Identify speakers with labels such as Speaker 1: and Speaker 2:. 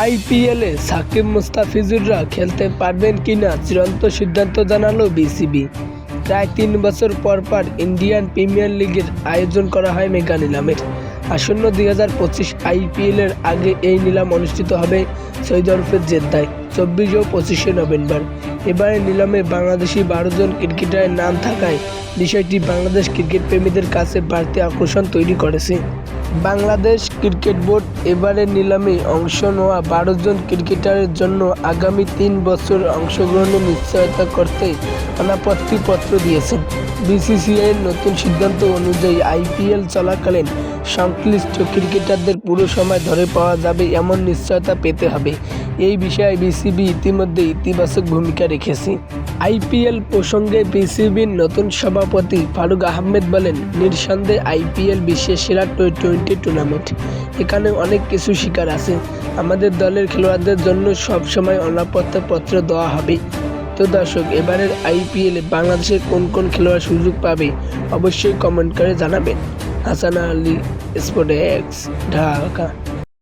Speaker 1: আইপিএলে সাকিব মুস্তাফিজুররা খেলতে পারবেন কিনা চূড়ান্ত সিদ্ধান্ত জানালো বিসিবি। প্রায় তিন বছর পর পর ইন্ডিয়ান প্রিমিয়ার লিগের আয়োজন করা হয় মেগা নিলামের আসন্ন দুই হাজার পঁচিশ আইপিএলের আগে এই নিলাম অনুষ্ঠিত হবে সৈয়দ আরফের জেদ্দায়, চব্বিশ ও পঁচিশে নভেম্বর। এবারে নিলামে বাংলাদেশি বারো জন ক্রিকেটারের নাম থাকায় বিষয়টি বাংলাদেশ ক্রিকেট প্রেমীদের কাছে বাড়তি আকর্ষণ তৈরি করেছে। বাংলাদেশ ক্রিকেট বোর্ড এবারের নিলামে অংশ নেওয়া বারো জন ক্রিকেটারের জন্য আগামী তিন বছর অংশগ্রহণের নিশ্চয়তা করতে অনাপত্তি পত্র দিয়েছেন বিসিসিআইয়ের নতুন সিদ্ধান্ত অনুযায়ী আইপিএল চলাকালীন সংশ্লিষ্ট ক্রিকেটারদের পুরো সময় ধরে পাওয়া যাবে এমন নিশ্চয়তা পেতে হবে। এই বিষয়ে বিসিবি ইতিমধ্যে ইতিবাচক ভূমিকা রেখেছে। আইপিএল প্রসঙ্গে বিসিবির নতুন সভাপতি ফারুক আহমেদ বলেন, নিঃসন্দেহে আইপিএল বিশ্বের সেরা টি টোয়েন্টি টুর্নামেন্ট। এখানে অনেক কিছু শিকার আছে। আমাদের দলের খেলোয়াড়দের জন্য সবসময় অনাপত্তিপত্র দেওয়া হবে। তো দর্শক এবারের আইপিএলে বাংলাদেশের কোন কোন খেলোয়াড় সুযোগ পাবে অবশ্যই কমেন্ট করে জানাবেন। হাসান আলী স্পোর্ট ঢাকা।